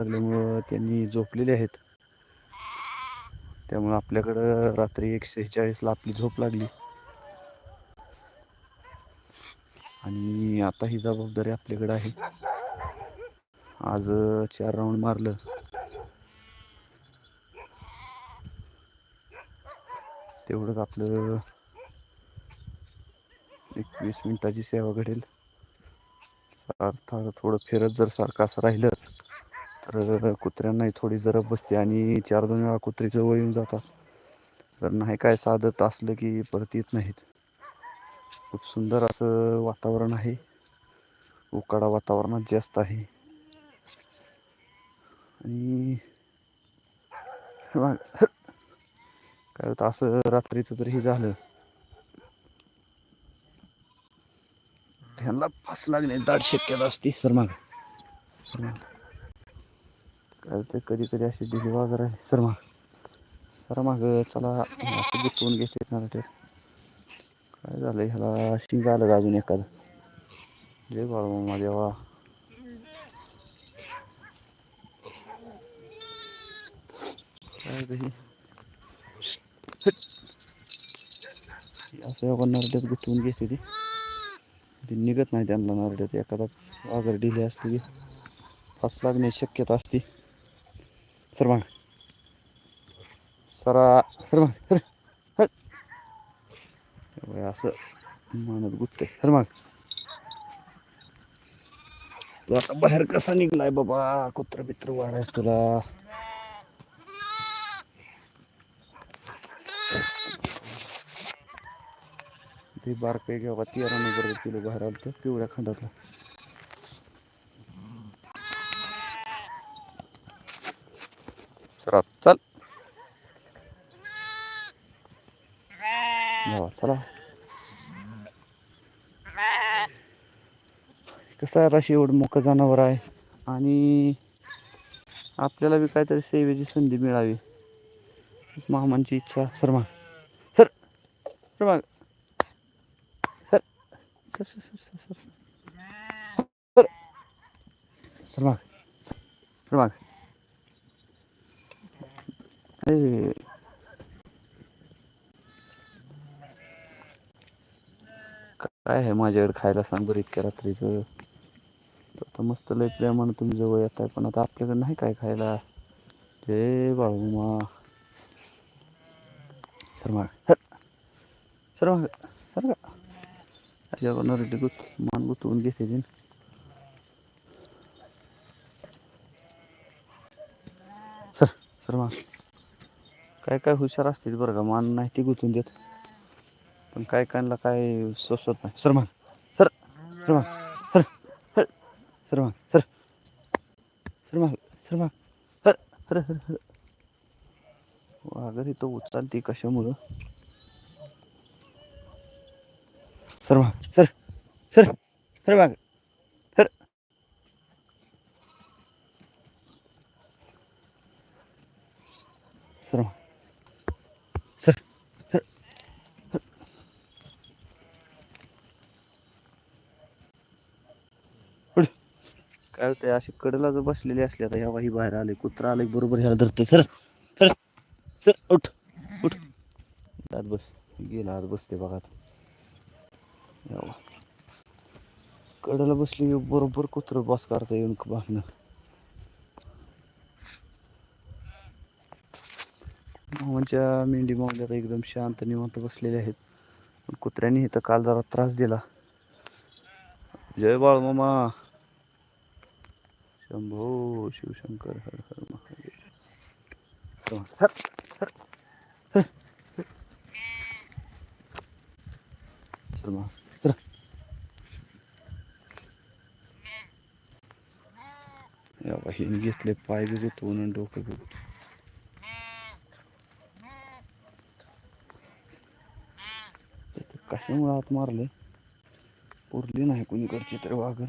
लागल्यामुळं त्यांनी झोपलेले आहेत. त्यामुळं आपल्याकडं रात्री एक चाळीसला आपली झोप लागली. आणि आता ही जबाबदारी आपल्याकडे आहे. आज चार राऊंड मारलं. तेवढंच आपलं एक वीस मिनिटाची सेवा घडेल. सार थोडं फिरत जर सारखं असं राहिलं तर कुत्र्यांनाही थोडी जरब बसते आणि चार दोन वेळा कुत्री जवळ येऊन जातात. तर नाही काय साधत असलं की परत येत नाहीत. खूप सुंदर असं वातावरण आहे. उकाडा वातावरणात जास्त आहे. आणि मग काय होतं असं रात्रीचं जर हे झालं. ह्यांना फास लागणे दाट शक्यता असते. सर माग. सर माग. काय ते कधी कधी दिली डिली वगैरे सर माग. सर मग चला असं गुंतवून घेते ना ते. काय झालं ह्याला? शिंग आलं का अजून एखादं? जय बाळा मामा देवा. काय कशी असं आपण नरड्यात गुंतवून घेते ती ती निघत नाही त्यांना नरड्यात. एखादा वाघर डिले असते की फास लागण्याची शक्यता असते. सर मग सरा सर मग सर हट. असं मानत गुत्ते सर मग तू आता बाहेर कसा निघलाय बाबा? कुत्र बित्र वाढायस तुला. ते बारकाई घ्यावा तेरा नंबर किलो बाहेर आलं तर पिवळ्या खंडातला. रात चल चला कसं आहे अशी एवढं मोक जनावर आहे? आणि आपल्याला बी काहीतरी सेवेची संधी मिळावी. मामांची इच्छा. सर मग. सर. सर मग. Sir. Sir sir sir sir sir. Sir मग. सर मग. काय आहे माझ्याकडे खायला सांग बरं इतक्या रात्रीचं? आता मस्त लय प्रेमानं तुम्ही जवळ येत आहे पण आता आपल्याकडे नाही काय खायला. हे बाळूमा. सर शर्मा. सर सर माग सर का रेडी गुत मान गुतवून घेते तीन. सर शर्मा. काय काय हुशार असतील बरं का? मान नाही ती गुतून देत. पण काय कायला काय सोसत नाही. सर मग सर. सर मग सर. सर. सर मग सर. सर मग सर मग सर. Sir sir sir. वाघर इथं उचलते कशामुळं? सर मग सर. सर. सर मग सर. सर मग सर सर उठ. काय होतंय अशी कडेला जर बसलेली असली आता ह्या ही बाहेर आले कुत्रा आले बरोबर ह्याला धरते सर सर सर उठ उठ. आत बस गेला आत बसते बघा आता. यावा. कडेला बसली बरोबर कुत्र बस करता येऊन बांधणं मामांच्या मेंढी मावल्या आता एकदम शांत निवांत बसलेले आहेत. पण कुत्र्यांनी इथं काल जरा त्रास दिला. जय बाळ मामा. शंभो शिवशंकर हर हर महादेव चला, हर, हर, हर, हर. या हिने घेतले पाय बी गुतवून आणि डोकं बी गुतवून. कशामुळे आत मारले पुरली नाही कुणीकडची तर वाघर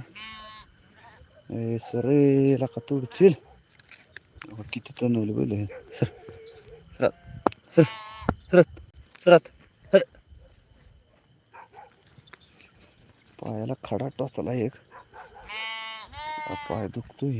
ए सरे का तोडशील अहो, किती तणवले बैल हे. सर सरात सर सरत सरात सर पायाला खडा टोचला एक हा पाय दुखतोय